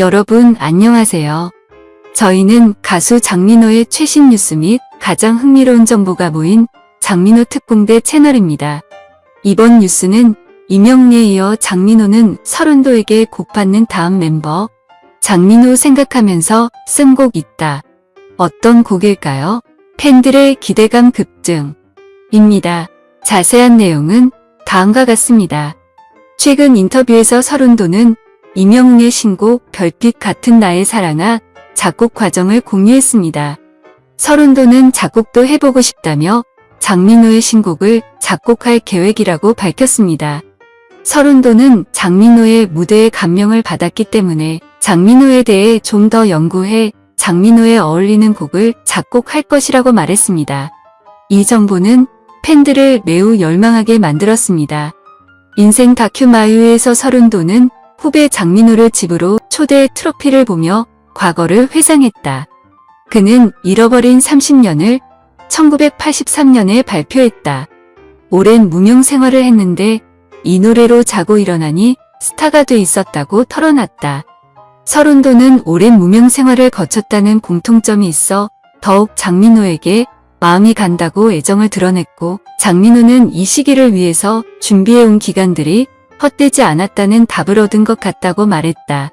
여러분 안녕하세요. 저희는 가수 장민호의 최신 뉴스 및 가장 흥미로운 정보가 모인 장민호 특공대 채널입니다. 이번 뉴스는 이명웅에 이어 장민호는 서른도에게 곡 받는 다음 멤버 장민호 생각하면서 쓴 곡 있다. 어떤 곡일까요? 팬들의 기대감 급증 입니다. 자세한 내용은 다음과 같습니다. 최근 인터뷰에서 서른도는 이명웅의 신곡 별빛 같은 나의 사랑아 작곡 과정을 공유했습니다. 서른도는 작곡도 해보고 싶다며 장민호의 신곡을 작곡할 계획이라고 밝혔습니다. 서른도는 장민호의 무대에 감명을 받았기 때문에 장민호에 대해 좀 더 연구해 장민호에 어울리는 곡을 작곡할 것이라고 말했습니다. 이 정보는 팬들을 매우 열망하게 만들었습니다. 인생 다큐 마유에서 서른도는 후배 장민호를 집으로 초대 트로피를 보며 과거를 회상했다. 그는 잃어버린 30년을 1983년에 발표했다. 오랜 무명 생활을 했는데 이 노래로 자고 일어나니 스타가 돼 있었다고 털어놨다. 서른도는 오랜 무명 생활을 거쳤다는 공통점이 있어 더욱 장민호에게 마음이 간다고 애정을 드러냈고 장민호는 이 시기를 위해서 준비해온 기간들이 헛되지 않았다는 답을 얻은 것 같다고 말했다.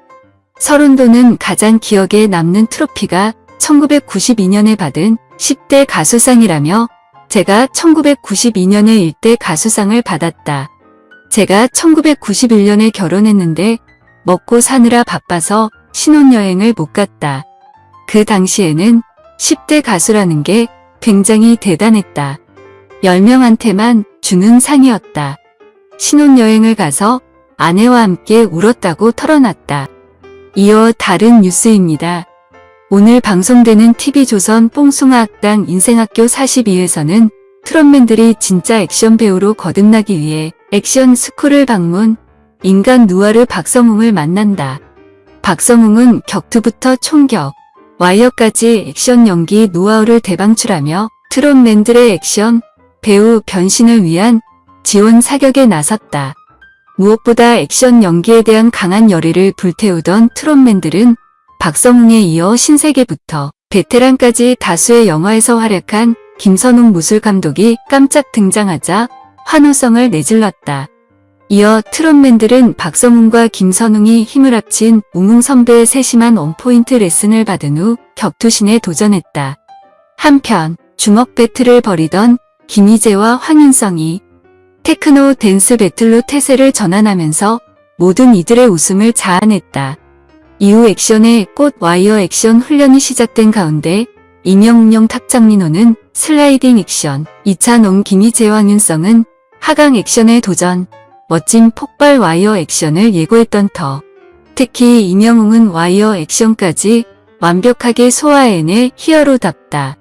서른도는 가장 기억에 남는 트로피가 1992년에 받은 10대 가수상이라며 제가 1992년에 1대 가수상을 받았다. 제가 1991년에 결혼했는데 먹고 사느라 바빠서 신혼여행을 못 갔다. 그 당시에는 10대 가수라는 게 굉장히 대단했다. 10명한테만 주는 상이었다. 신혼여행을 가서 아내와 함께 울었다고 털어놨다. 이어 다른 뉴스입니다. 오늘 방송되는 TV조선 뽕숭아 학당 인생학교 42에서는 트롯맨들이 진짜 액션 배우로 거듭나기 위해 액션 스쿨을 방문, 인간 누아르 박성웅을 만난다. 박성웅은 격투부터 총격, 와이어까지 액션 연기 노하우를 대방출하며 트롯맨들의 액션, 배우 변신을 위한 지원 사격에 나섰다. 무엇보다 액션 연기에 대한 강한 열의를 불태우던 트롯맨들은 박성웅에 이어 신세계부터 베테랑까지 다수의 영화에서 활약한 김선웅 무술 감독이 깜짝 등장하자 환호성을 내질렀다. 이어 트롯맨들은 박성웅과 김선웅이 힘을 합친 우웅 선배의 세심한 원포인트 레슨을 받은 후 격투신에 도전했다. 한편 주먹 배틀을 벌이던 김희재와 황윤성이 테크노 댄스 배틀로 태세를 전환하면서 모든 이들의 웃음을 자아냈다. 이후 액션의 꽃 와이어 액션 훈련이 시작된 가운데 임영웅 탁장민호는 슬라이딩 액션, 이찬홍 김희재 황윤성은 하강 액션에 도전, 멋진 폭발 와이어 액션을 예고했던 터. 특히 임영웅은 와이어 액션까지 완벽하게 소화해내 히어로답다.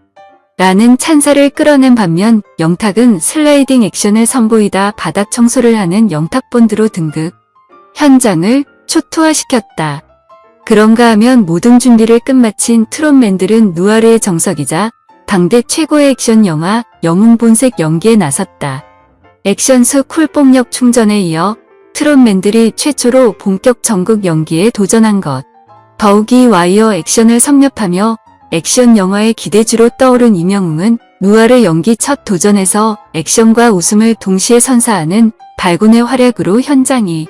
라는 찬사를 끌어낸 반면 영탁은 슬라이딩 액션을 선보이다 바닥 청소를 하는 영탁본드로 등극. 현장을 초토화시켰다. 그런가 하면 모든 준비를 끝마친 트롯맨들은 누아르의 정석이자 당대 최고의 액션 영화 영웅본색 연기에 나섰다. 액션수 쿨뽕력 충전에 이어 트롯맨들이 최초로 본격 전국 연기에 도전한 것. 더욱이 와이어 액션을 섭렵하며 액션 영화의 기대주로 떠오른 이명웅은 누아르 연기 첫 도전에서 액션과 웃음을 동시에 선사하는 발군의 활약으로 현장이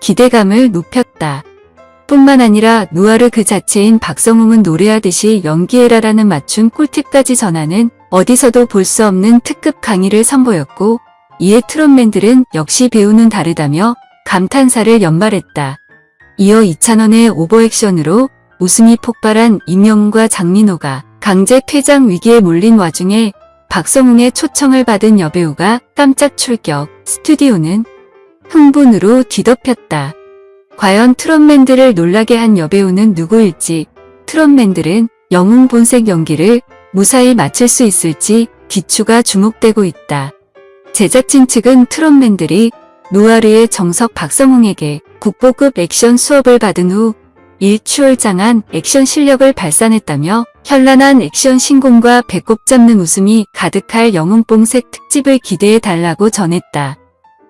기대감을 높였다. 뿐만 아니라 누아르 그 자체인 박성웅은 노래하듯이 연기해라라는 맞춤 꿀팁까지 전하는 어디서도 볼 수 없는 특급 강의를 선보였고 이에 트롯맨들은 역시 배우는 다르다며 감탄사를 연말했다. 이어 이찬원의 오버액션으로 웃음이 폭발한 임영웅과 장민호가 강제 퇴장 위기에 몰린 와중에 박성웅의 초청을 받은 여배우가 깜짝 출격, 스튜디오는 흥분으로 뒤덮였다. 과연 트롯맨들을 놀라게 한 여배우는 누구일지, 트롯맨들은 영웅 본색 연기를 무사히 마칠 수 있을지 귀추가 주목되고 있다. 제작진 측은 트롯맨들이 노아르의 정석 박성웅에게 국보급 액션 수업을 받은 후 일추월장한 액션 실력을 발산했다며 현란한 액션 신공과 배꼽 잡는 웃음이 가득할 영웅뽕색 특집을 기대해 달라고 전했다.